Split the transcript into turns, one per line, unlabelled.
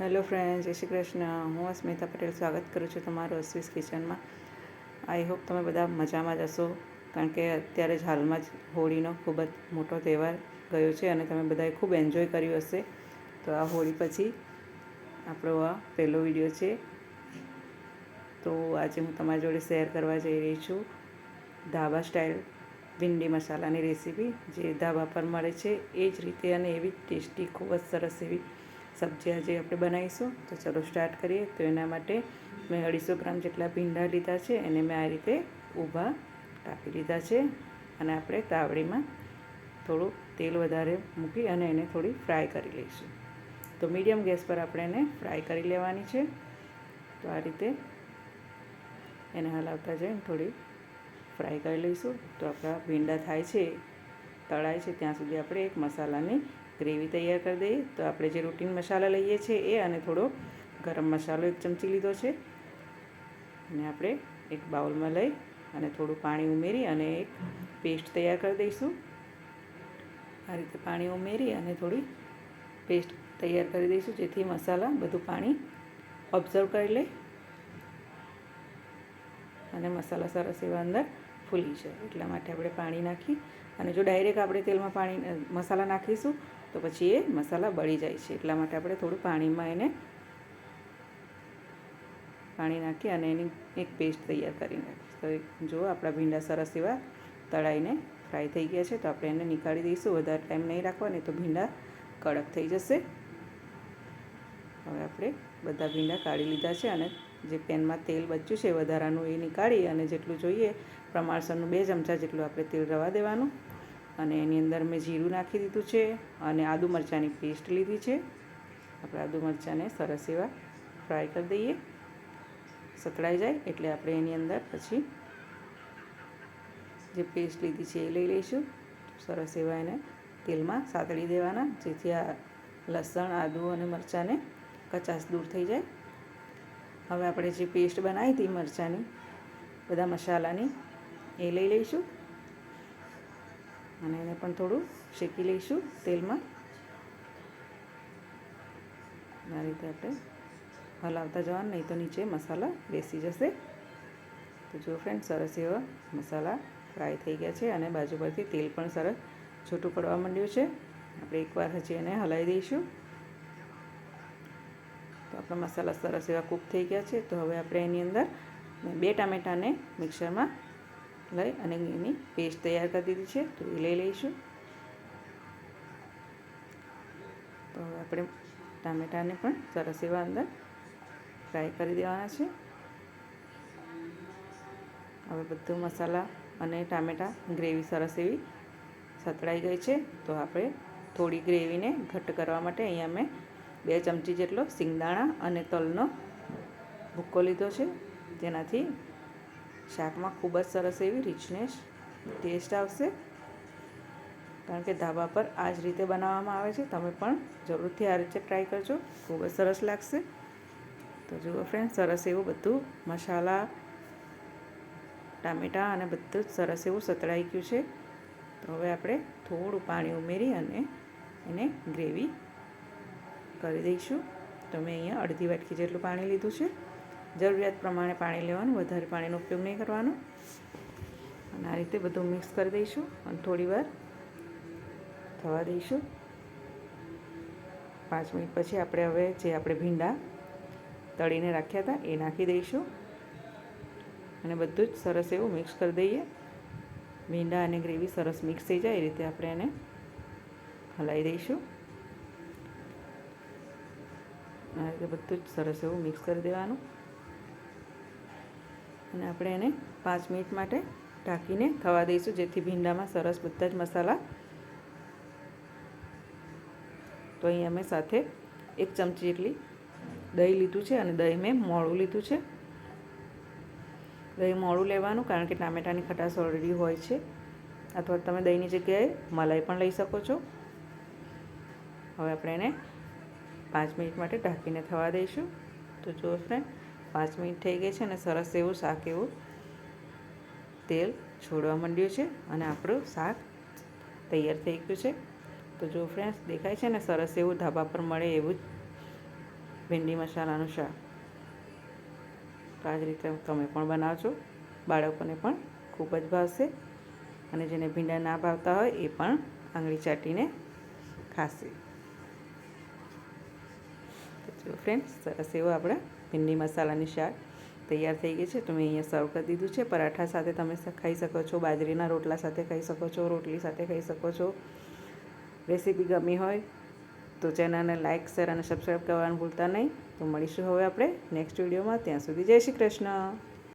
Hello friend જય શ્રી કૃષ્ણ. હું અસ્મિતા પટેલ સ્વાગત કરું છું તમારું અસ્વીસ કિચનમાં. આઈ હોપ તમે બધા મજામાં જ હશો, કારણ કે અત્યારે જ હાલમાં જ હોળીનો ખૂબ જ મોટો તહેવાર ગયો છે અને તમે બધાએ ખૂબ એન્જોય કર્યું હશે. તો આ હોળી પછી આપણો આ પહેલો વીડિયો છે. તો આજે હું તમારી જોડે શેર કરવા જઈ રહી છું ધાબા સ્ટાઇલ ભીંડી મસાલાની રેસીપી. જે ધાબા પર મળે છે એ જ રીતે અને એવી ટેસ્ટી, ખૂબ જ સરસ એવી સબ્જી આજે આપણે બનાવીશું. તો ચલો સ્ટાર્ટ કરીએ. તો એના માટે મેં અઢીસો ગ્રામ જેટલા ભીંડા લીધા છે. એને મેં આ રીતે ઊભા કાપી લીધા છે. અને આપણે તાવડીમાં થોડું તેલ વધારે મૂકી અને એને થોડી ફ્રાય કરી લઈશું. તો મીડિયમ ગેસ પર આપણે એને ફ્રાય કરી લેવાની છે. તો આ રીતે એને હલાવતા જઈને થોડી ફ્રાય કરી લઈશું. તો આપણા ભીંડા થાય છે, તળાય છે, ત્યાં સુધી આપણે એક મસાલાની ગ્રેવી તૈયાર કરી દઈએ. તો આપણે જે રૂટીન મસાલા લઈએ છીએ એ અને થોડો ગરમ મસાલો એક ચમચી લીધો છે. અને આપણે એક બાઉલમાં લઈ અને થોડું પાણી ઉમેરી અને એક પેસ્ટ તૈયાર કરી દઈશું. આ રીતે પાણી ઉમેરી અને થોડી પેસ્ટ તૈયાર કરી દઈશું, જેથી મસાલા બધું પાણી ઓબ્ઝર્વ કરી લે અને મસાલા સરસ એવા અંદર ફૂલી જાય એટલા માટે આપણે પાણી નાખી અને જો ડાયરેક્ટ આપણે તેલમાં પાણી મસાલા નાખીશું, તો પછી એ મસાલા બળી જાય છે. એટલા માટે આપણે થોડું પાણીમાં એને પાણી નાખી અને એની એક પેસ્ટ તૈયાર કરી નાખીશું. તો જો આપણા ભીંડા સરસ એવા તળાઈને ફ્રાય થઈ ગયા છે, તો આપણે એને નીકાળી દઈશું. વધારે ટાઈમ નહીં રાખવાની તો ભીંડા કડક થઈ જશે. હવે આપણે બધા ભીંડા કાઢી લીધા છે અને જે પેનમાં તેલ બચ્યું છે વધારાનું એ નીકાળી અને જેટલું જોઈએ પ્રમાણસરનું બે ચમચા જેટલું આપણે તેલ રવા દેવાનું. અને એની અંદર મેં જીરું નાખી દીધું છે અને આદુ મરચાંની પેસ્ટ લીધી છે. આપણે આદુ મરચાંને સરસ એવા ફ્રાય કરી દઈએ. સતળાઈ જાય એટલે આપણે એની અંદર પછી જે પેસ્ટ લીધી છે એ લઈ લઈશું. સરસ એવા એને તેલમાં સાતળી દેવાના જેથી આ લસણ, આદુ અને મરચાંને કચાશ દૂર થઈ જાય. હવે આપણે જે પેસ્ટ બનાવી હતી મરચાંની, બધા મસાલાની, એ લઈ લઈશું. અને એને પણ થોડું શેકી લઈશું તેલમાં. આ રીતે આપણે હલાવતા જવાનું, નહીં તો નીચે મસાલા બેસી જશે. તો જો ફ્રેન્ડ સરસ એવા મસાલા ફ્રાય થઈ ગયા છે અને બાજુ પરથી તેલ પણ સરસ છૂટું પડવા માંડ્યું છે. આપણે એકવાર હજી એને હલાવી દઈશું. આપણા મસાલા સરસ એવા કૂક થઈ ગયા છે, તો હવે આપણે એની અંદર બે ટામેટાને મિક્સરમાં લઈ અને એની પેસ્ટ તૈયાર કરી દીધી છે, તો એ લઈ લઈશું. તો હવે આપણે ટામેટાને પણ સરસ એવા અંદર ફ્રાય કરી દેવાના છે. હવે બધું મસાલા અને ટામેટાં ગ્રેવી સરસ એવી સતળાઈ ગઈ છે, તો આપણે થોડી ગ્રેવીને ઘટ્ટ કરવા માટે અહીંયા મેં બે ચમચી જેટલો સિંગદાણા અને તલનો ભૂક્કો લીધો છે. જેનાથી શાકમાં ખૂબ જ સરસ એવી રિચનેસ ટેસ્ટ આવશે. કારણ કે ધાબા પર આ જ રીતે બનાવવામાં આવે છે. તમે પણ જરૂરથી આ રીતે ટ્રાય કરજો. ખૂબ જ સરસ લાગશે. તો જુઓ ફ્રેન્ડ સરસ એવું બધું મસાલા, ટામેટાં અને બધું જ સરસ એવું સતળાઈ ગયું છે. તો હવે આપણે થોડું પાણી ઉમેરી અને એને ગ્રેવી કરી દઈશું. તો મેં અહીંયા અડધી વાટકી જેટલું પાણી લીધું છે. જરૂરિયાત પ્રમાણે પાણી લેવાનું, વધારે પાણીનો ઉપયોગ નહીં કરવાનો. અને આ રીતે બધું મિક્સ કરી દઈશું અને થોડીવાર થવા દઈશું. પાંચ મિનિટ પછી આપણે હવે જે આપણે ભીંડા તળીને રાખ્યા હતા એ નાખી દઈશું. અને બધું જ સરસ એવું મિક્સ કરી દઈએ. ભીંડા અને ગ્રેવી સરસ મિક્સ થઈ જાય એ રીતે આપણે એને હલાવી દઈશું. આ રીતે બધું જ સરસ એવું મિક્સ કરી દેવાનું. અને આપણે એને પાંચ મિનિટ માટે ઢાંકીને થવા દઈશું, જેથી ભીંડામાં સરસ બધા જ મસાલા. તો અહીં અમે સાથે એક ચમચી જેટલી દહીં લીધું છે અને દહીં મેં મોળું લીધું છે. દહીં મોળું લેવાનું, કારણ કે ટામેટાની ખટાશ ઓલરેડી હોય છે. અથવા તમે દહીંની જગ્યાએ મલાઈ પણ લઈ શકો છો. હવે આપણે એને પાંચ મિનિટ માટે ઢાંકીને થવા દઈશું. તો જો ફ્રેન્ડ પાંચ મિનિટ થઈ ગઈ છે અને સરસ એવું શાક એવું તેલ છોડવા માંડ્યું છે અને આપણું શાક તૈયાર થઈ ગયું છે. તો જો ફ્રેન્ડ્સ દેખાય છે ને સરસ એવું ધાબા પર મળે એવું જ ભીંડી મસાલાનું શાક. તો આ જ રીતે તમે પણ બનાવજો. બાળકોને પણ ખૂબ જ ભાવશે અને જેને ભીંડા ના ભાવતા હોય એ પણ આંગળી ચાટીને ખાશે. જો ફ્રેન્ડ્સ સરસ એવો આપણે ભીંડી મસાલાની શાક તૈયાર થઈ ગઈ છે. તો મેં અહીંયા સર્વ કરી દીધું છે. પરાઠા સાથે તમે ખાઈ શકો છો. બાજરીના રોટલા સાથે ખાઈ શકો છો. રોટલી સાથે ખાઈ શકો છો. રેસીપી ગમી હોય તો ચેનલને લાઇક શેર અને સબસ્ક્રાઈબ કરવાનું ભૂલતા નહીં. તો મળીશું હવે આપણે નેક્સ્ટ વિડીયોમાં ત્યાં સુધી જય શ્રી કૃષ્ણ.